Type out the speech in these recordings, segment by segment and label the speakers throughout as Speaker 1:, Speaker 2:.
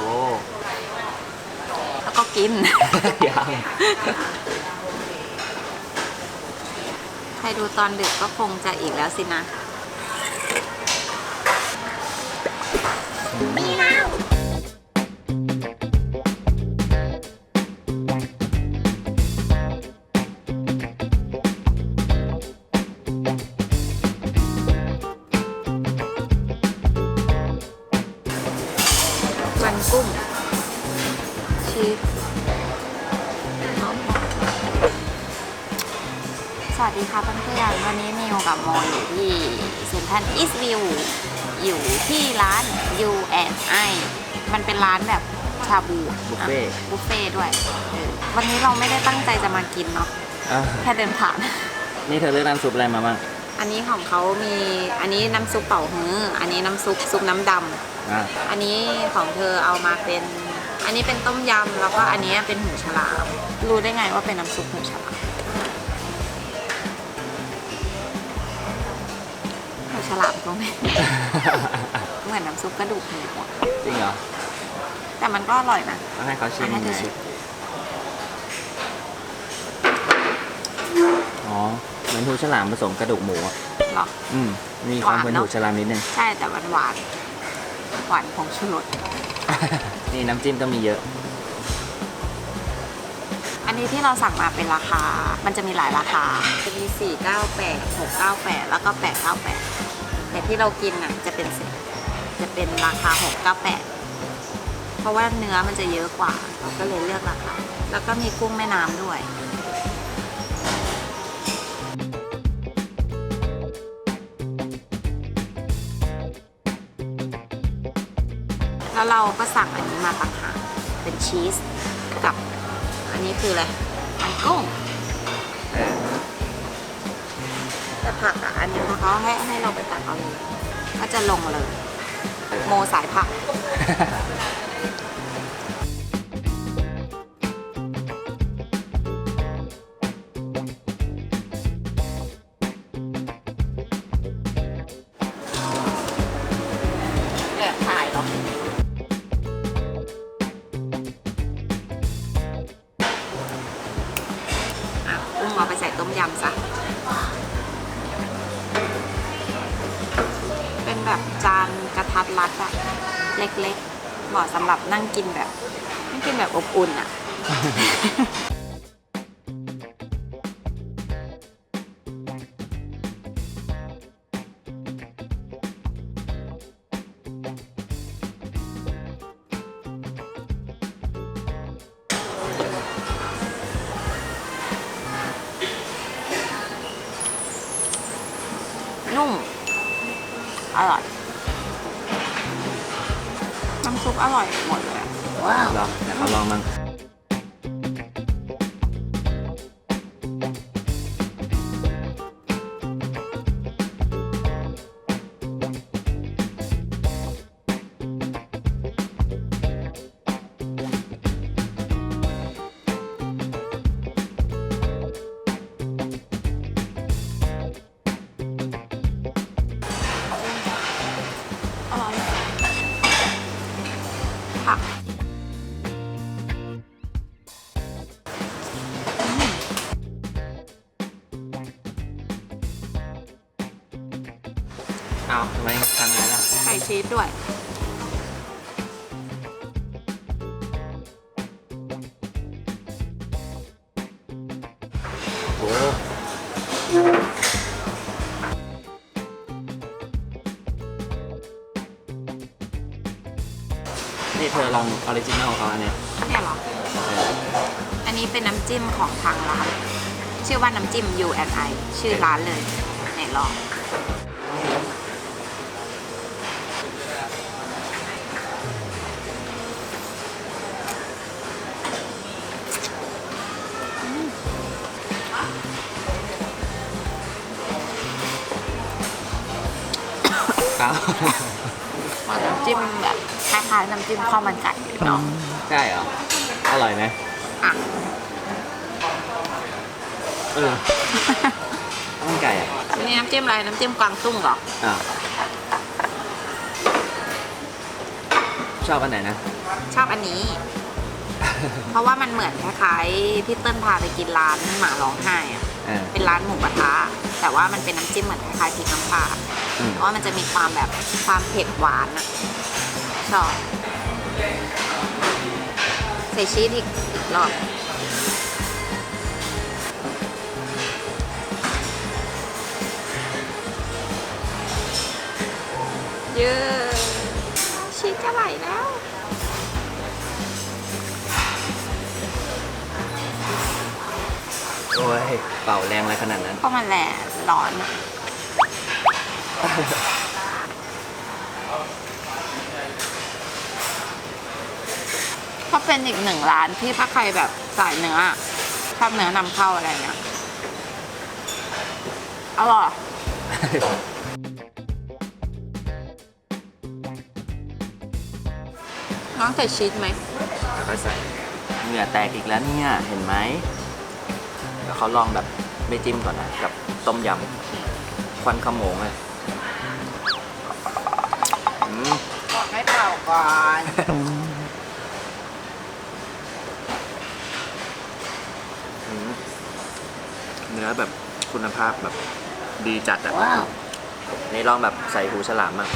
Speaker 1: โว้
Speaker 2: แล้วก็กิน
Speaker 1: ยัง
Speaker 2: ใครดูตอนดึกก็คงจะอีกแล้วสินะ วัสดีค่ะเพื่อนๆวันนี้นิวกับโมอยู่ที่เซ็นทรัลอีสต์วิวอยู่ที่ร้าน U and I มันเป็นร้านแบบชาบู
Speaker 1: บุฟเฟ่ต์
Speaker 2: อะบุฟเฟ่ต์ด้วยเออวันนี้เราไม่ได้ตั้งใจจะมากินเนาะ
Speaker 1: อะ
Speaker 2: แค่เดินผ่าน
Speaker 1: นี่เธอเลือกน้ำซุปอะไรมาบ้าง
Speaker 2: อันนี้ของเขามีอันนี้น้ำซุปเป่าฮื้ออันนี้น้ำซุปซุปน้ำดำ
Speaker 1: อะ
Speaker 2: อันนี้ของเธอเอามาเป็น อันนี้เป็นต้มยำแล้วก็อันนี้เป็นหูฉลามรู้ได้ไงว่าเป็นน้ำซุปหูฉลาม ฉลามตรงนี้เหมือนน้ำซุปกระดูกหมูอะ
Speaker 1: จริงเหรอ
Speaker 2: แต่มันก็อร่อยนะ
Speaker 1: ต้องให้เขาชิม
Speaker 2: ให้
Speaker 1: ไง
Speaker 2: เธอชิม
Speaker 1: อ๋อเหมือนหูฉลามผสมกระดูกหมูอะ
Speaker 2: หรอ
Speaker 1: อืมมีความ
Speaker 2: หวาน
Speaker 1: เหมือน
Speaker 2: เนอะ
Speaker 1: หูฉลามนิดนึง
Speaker 2: ใช่แต่หวานหวาน หวานของชูรส
Speaker 1: นี่น้ำจิ้มก็มีเยอะ
Speaker 2: อันนี้ที่เราสั่งมาเป็นราคา มันจะมีหลายราคาจะมี 498 698 แล้วก็ 898 แต่ที่เรากินน่ะจะเป็นเซ็ตจะเป็นราคา 698 เพราะว่าเนื้อมันจะเยอะกว่า เราก็เลยเลือกราคา แล้วก็มีกุ้งแม่น้ำด้วยแล้วเราก็สั่งอันนี้มาต่างหากเป็นชีสกับ อันนี้คืออะไรมันกุ้ง ผักอะอันนี้เขาให้ให้เราไปตักเอาเลยก็จะลงเลย โมสายผักำหรับนั่งกินแบบนั่งกินแบบอบอุ่นอะ เอ
Speaker 1: เดี๋ยวเขาลองมั่ง
Speaker 2: อร่อยผัก อ้า
Speaker 1: วทำไมทำไงล่ะ
Speaker 2: ใส่ชีสด้วย
Speaker 1: โอ้นี่เธอลองออริจินัลเขาอันเนี้ย
Speaker 2: เนี่ยเหรอ
Speaker 1: เออ
Speaker 2: อันนี้เป็นน้ำจิ้มของทางร้าน ชื่อว่าน้ำจิ้ม U and I ชื่อร้านเลยไหนลอง อ้า
Speaker 1: ว
Speaker 2: เหมือนน้ำจิ้มแบบคล้ายๆน้ำจิ้มข้าวมันไก่เนาะ
Speaker 1: ใช่เหรอ อร่อยไหม
Speaker 2: อะ
Speaker 1: เออข้าวมันไก่อะ
Speaker 2: นี่น้ำจิ้มอะไรน้ำจิ้มกวางตุ้งเหรอ
Speaker 1: อ่าวชอบอันไหนนะ
Speaker 2: ชอบอันนี้ เพราะว่ามันเหมือนคล้ายๆพี่เติ้ลพาไปกินร้านหมาร้องไห้อะ
Speaker 1: เออ
Speaker 2: เป็นร้านหมูกระทะแต่ว่ามันเป็นน้ำจิ้มเหมือนคล้ายๆพริกน้ำปลา
Speaker 1: อืม
Speaker 2: เพราะว่ามันจะมีความแบบความเผ็ดหวานอะชอบใส่ชีสอีกอีกรอบเยอะชีสจะไหลแล้ว
Speaker 1: โอ้ยเป่าแรงอะไรขนาดนั้น
Speaker 2: ก็มันแหละร้อนอะ ก็เป็นอีกหนึ่งร้านที่ถ้าใครแบบสายเนื้อชอบเนื้อนำเข้าอะไรเงี้ยอร่อยน้องใส่ชีสไหม
Speaker 1: แล้วก็ใส่เหงื่อแตกอีกแล้วเนี่ย เห็นไหมเดี๋ยวเขาลองแบบไม่จิ้มก่อนนะ กับต้มยำควันขโมงเลยอืม
Speaker 2: บอกให้เป่าก่อน
Speaker 1: อืมเนื้อแบบคุณภาพแบบดีจัดอะ
Speaker 2: ว้าว
Speaker 1: นี่ลองแบบใส่หูฉลามอะ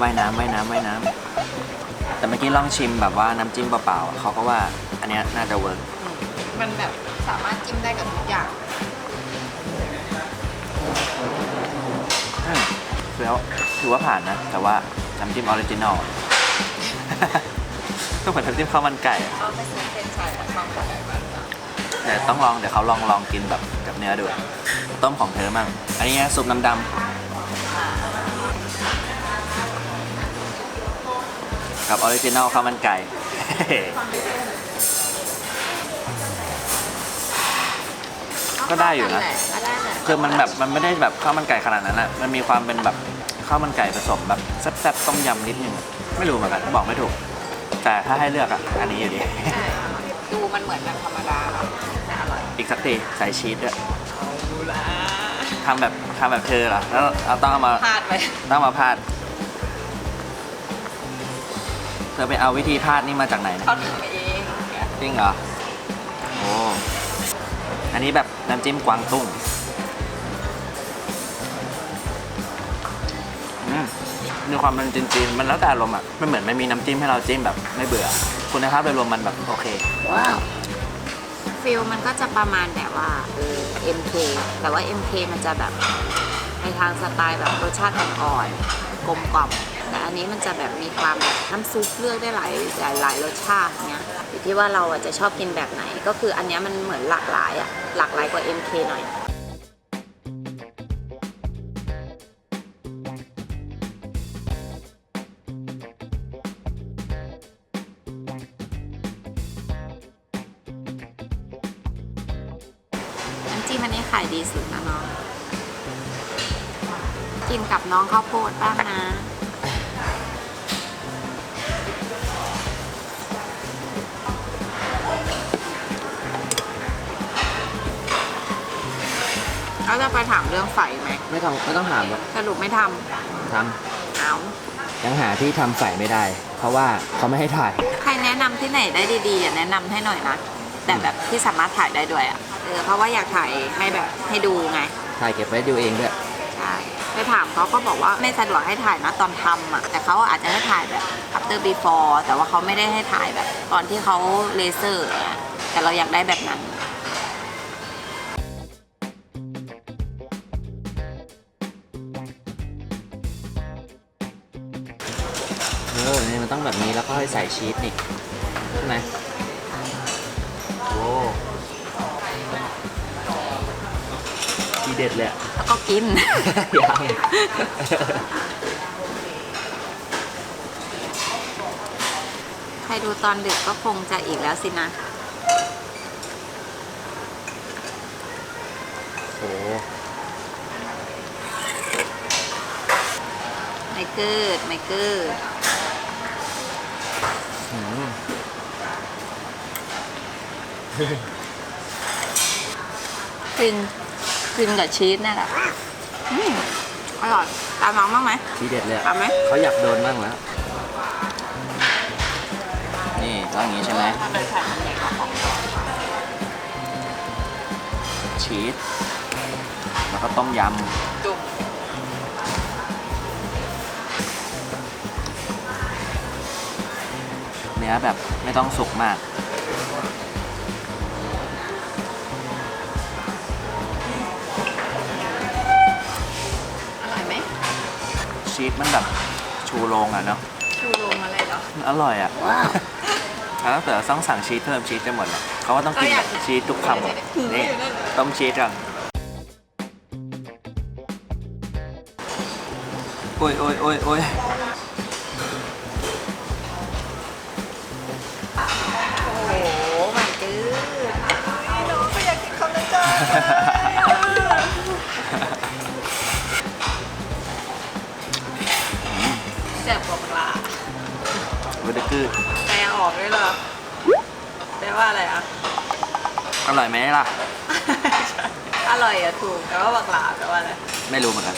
Speaker 1: ว่ายน้ำว่ายน้ำว่ายน้ำแต่เมื่อกี้ลองชิมแบบว่าน้ำจิ้มเปล่าๆอะเขาก็ว่าอันเนี้ยน่าจะเวิร์ก
Speaker 2: มันแบบสามารถจิ้มได้กับทุกอย่าง
Speaker 1: แล้วถือว่าผ่านนะ แต่ว่าน้ำจิ้มออริจินอล ก็เหมือนน้ำจิ้มข้าวมันไก่อะ
Speaker 2: เขาไปซื้อเฟรนช์ฟรายมาชอบกัน
Speaker 1: เดี๋ยวต้องลองเดี๋ยวเขาลองลองกินแบบกับเนื้อดูต้มของเธอมั่งอันนี้ซุปน้ำดำกับออริจินอลข้าวมันไก่ ก็ได้อยู่นะ
Speaker 2: ก็ได้แหละ
Speaker 1: คือมันแบบมันไม่ได้แบบข้าวมันไก่ขนาดนั้นอะมันมีความเป็นแบบข้าวมันไก่ผสมแบบแซ่บๆต้มยำนิดนึงอะไม่รู้เหมือนกันบอกไม่ถูก แต่ถ้าให้เลือกอะอันนี้อยู่ดี
Speaker 2: ใช่ดูมันเหมือนแบบธรรมดาเนอะแต่อร่อย
Speaker 1: อีกสักทีใส่ชีสด้วยทำแบบทำแบบเธอเหรอแล้วเราต้องเอามา
Speaker 2: พลาดไป
Speaker 1: ต้องมาพาด เธอไปเอาวิธีพาดนี่มาจากไหนเนี่ย
Speaker 2: เขาทำเอง
Speaker 1: จริงเหรอ โอ้ อันนี้แบบน้ำจิ้มกวางตุ้งอืมมีความเป็นจีนๆมันแล้วแต่อารมณ์อะมันเหมือนไม่มีน้ำจิ้มให้เราจิ้มแบบไม่เบื่อ คุณภาพโดยรวมมันแบบโอเค
Speaker 2: ว้าวฟิลมันก็จะประมาณแบบว่าเออ MK แต่ว่า MK มันจะแบบในทางสไตล์แบบรสชาติอ่อนๆกลมกล่อม แต่อันนี้มันจะแบบมีความแบบน้ำซุปเลือกได้หลายหลายหลายรสชาติเนี้ยอยู่ที่ว่าเราอะจะชอบกินแบบไหน ก็คืออันเนี้ยมันเหมือนหลากหลายอะหลากหลายกว่า MK หน่อยน้ำจิ้มอันนี้ขายดีสุดนะน้องกินกับน้องข้าวโพดบ้างนะ เขาจะไปถามเรื่องไฟไหม
Speaker 1: ไม่ต้องไม่ต้องถามหรอก
Speaker 2: สรุปไม่ท
Speaker 1: ทำ
Speaker 2: เอาำ
Speaker 1: ยังหาที่ทำใส่ไม่ได้ เพราะว่าเขาไม่ให้ถ่าย
Speaker 2: ใครแนะนำที่ไหนได้ดีๆอะแนะนำให้หน่อยนะแต่แบบที่สามารถถ่ายได้ด้วยอะเออเพราะว่าอยากถ่ายให้แบบให้ดูไง
Speaker 1: ถ่ายเก็บไว้ดูเองด้วย
Speaker 2: ใช่ไปถามเขาก็บอกว่าไม่สะดวกให้ถ่ายนะตอนทำอะแต่เขาอาจจะให้ถ่ายแบบ after before แต่ว่าเขาไม่ได้ให้ถ่ายแบบ ตอนที่เขาเลเซอร์อะแต่เราอยากได้แบบนั้น
Speaker 1: องแบบนี้แล้วก็ให้ใส่ชีสนี่ใช่ไหมโอ้ทีเด็ดเลยอะ
Speaker 2: แล้วก็กิน
Speaker 1: ยัง
Speaker 2: ใครดูตอนดึกก็คงจะอีกแล้วสินะ
Speaker 1: โอ้
Speaker 2: ไม่เกิดไม่เกิด
Speaker 1: หืม
Speaker 2: กินกินกับชีสนี่แหละอืมอร่อย
Speaker 1: อ
Speaker 2: ตามน้องบ้างไหม
Speaker 1: ทีเด็ดเลยอะ
Speaker 2: เอาไหม
Speaker 1: เขาอยากโดนบ้างแล้ว นี่ต้องอย่างนี้ใช่ไหม
Speaker 2: ถ้าเป็นแผ่นใหญ่กว่าของ
Speaker 1: ชีส แล้วก็ต้มย
Speaker 2: จุ่มำ
Speaker 1: เนื้อแบบไม่ต้องสุกมาก ชีสมันแบบชูโรงอะเนาะ
Speaker 2: ชูโรงอะไรเหรอ
Speaker 1: อร่อยอะแล้วถ้าเกิดต้องสั่งชีสเพิ่มชีสจะหมดเลยเขาก็ต้องกินแบบชีสทุกคำอะนี่ต้มชีสก่อนโอ้ยโอ้ยโอ้ยโอ้ย
Speaker 2: โอ้โหมันจืดน้องก็อยากกินคำนั้นจ้า เว
Speaker 1: อร์กือ
Speaker 2: แปลออกด้วยเหรอแปลว่าอะไรอะ
Speaker 1: อร่อยไหมล่ะ
Speaker 2: อร่อยอะถูกแต่ว่าบักหลาแปลว่าอะไร
Speaker 1: ไม่รู้เหมือนกัน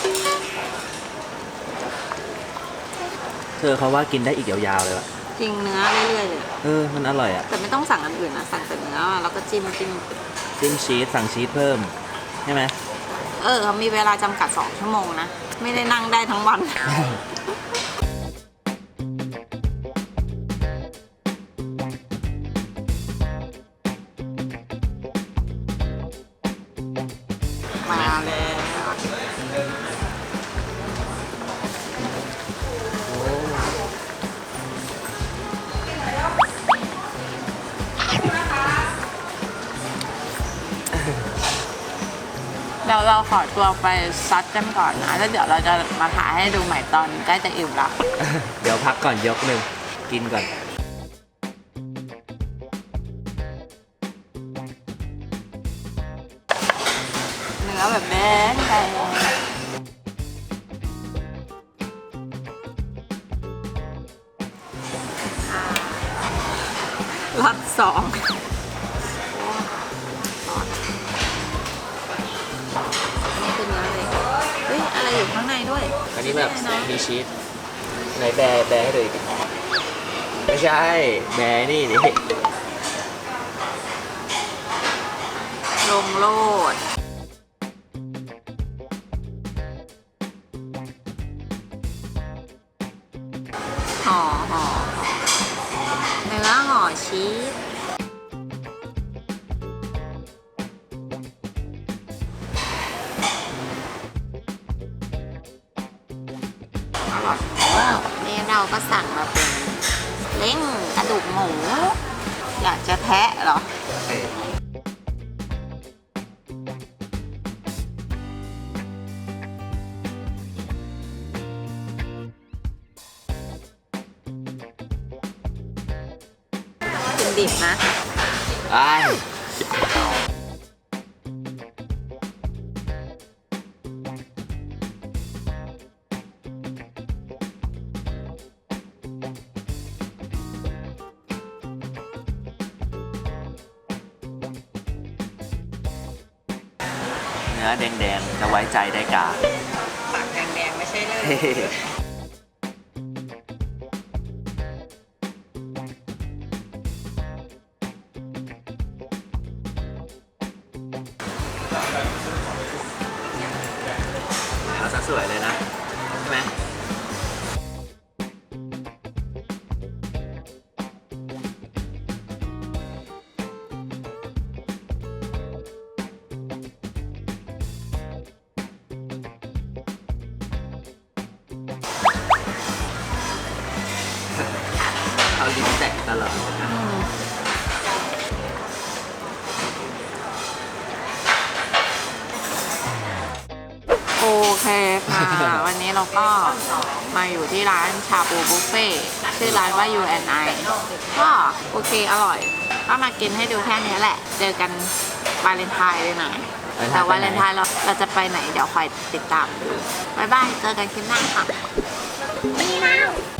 Speaker 1: เธอเขาว่ากินได้อีกยาวๆเลยว่ะ
Speaker 2: จริงเนื้อเรื่อยๆเลย
Speaker 1: เออ มันอร่อยอะ
Speaker 2: แต่ไม่ต้องสั่งอันอื่นนะสั่งแต่เนื้อแล้วก็จิ้มจิ้ม
Speaker 1: จิ้มชีสสั่งชีสเพิ่ม ใช่ไหม
Speaker 2: เออเขามีเวลาจำกัด2ชั่วโมงนะ ไม่ได้นั่งได้ทั้งวัน เดี๋ยวเราขอตัวไปซัดกันก่อนนะแล้วเดี๋ยวเราจะมาถ่ายให้ดูใหม่ตอนใกล้จะอิ่มละ
Speaker 1: เดี๋ยวพักก่อนยกหนึ่งกินก่อน
Speaker 2: เนื้อแบบแดงแดงรัดสอง นนี้
Speaker 1: แบบ
Speaker 2: มี
Speaker 1: ชีสไหนแบร์แบร์ให้ดูอีกไม่ใช่ แบร์นี่นี่
Speaker 2: ลงโลด ห่อห่อเนื้อห่อชีส ดิบนะ
Speaker 1: อ้ายเนื้อแดงๆจะไว้ใจได้กา
Speaker 2: ปากแดงๆไม่ใช่เลย
Speaker 1: เอ ลิ้นแตะตลอดนะ
Speaker 2: โอเคค่ะ วันนี้เราก็มาอยู่ที่ร้านชาบูบุฟเฟ่ต์ชื่อร้านว่า UNI ก็โอเคอร่อย ก็มากินให้ดูแค่นี้แหละ เจอกันวาเลนไทน์เลยนะแต่วาเลนไทน์เราเราจะไปไหนเดี๋ยวคอยติดตามดู บ๊ายบาย เจอกันคลิปหน้าค่ะ
Speaker 3: Meow.